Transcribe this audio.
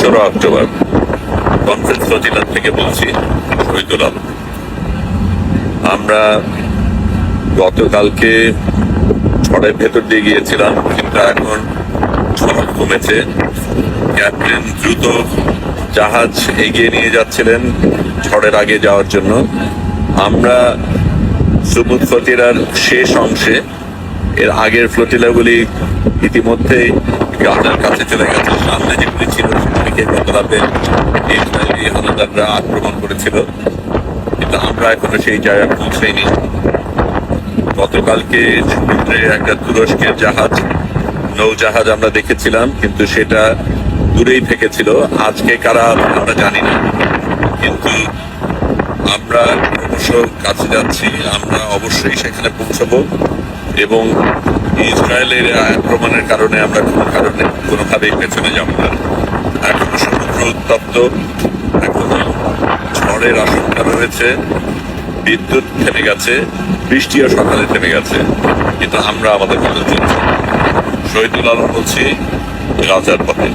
দোসরা October conference ফজিলার থেকে বলছি, শহীদুল আমরা গতকালকে ঝড়ের ভেতর দিয়ে গিয়েছিলাম, কিন্তু এখন ঝড় কমেছে। ক্যাপ্টেন দ্রুত জাহাজ এগিয়ে নিয়ে যাচ্ছিলেন ঝড়ের আগে যাওয়ার জন্য। আমরা সুবুদ ফতিরার শেষ অংশে, এর আগের ফ্লোটিলাগুলি ইতিমধ্যেই গাজার কাছে চলে গেছে, সামনে যেগুলি ছিল সেগুলিকে গত রাতে ইসরায়েলি হানাদাররা আক্রমণ করেছিল। কিন্তু আমরা এখনও সেই জায়গায় পৌঁছাইনি। গতকালকে সমুদ্রে একটা তুরস্কের জাহাজ, নৌজাহাজ আমরা দেখেছিলাম, কিন্তু সেটা দূরেই থেকেছিল। আজকে কারা আমরা জানি না। কিন্তু আমরা ক্রমশ কাছে যাচ্ছি, আমরা অবশ্যই সেখানে পৌঁছাবো এবং ইসরায়েলের আক্রমণের কারণে আমরা কোনো কারণে, কোনোভাবেই পেছনে যাব না। এখনও সমুদ্র উত্তপ্ত, এখনও ঝড়ের আশঙ্কা রয়েছে, বিদ্যুৎ থেমে গেছে, বৃষ্টিও সকালে থেমে গেছে, কিন্তু আমরা আমাদের মতো চলছি শহীদুল আলম বলছি, রাজার পথে।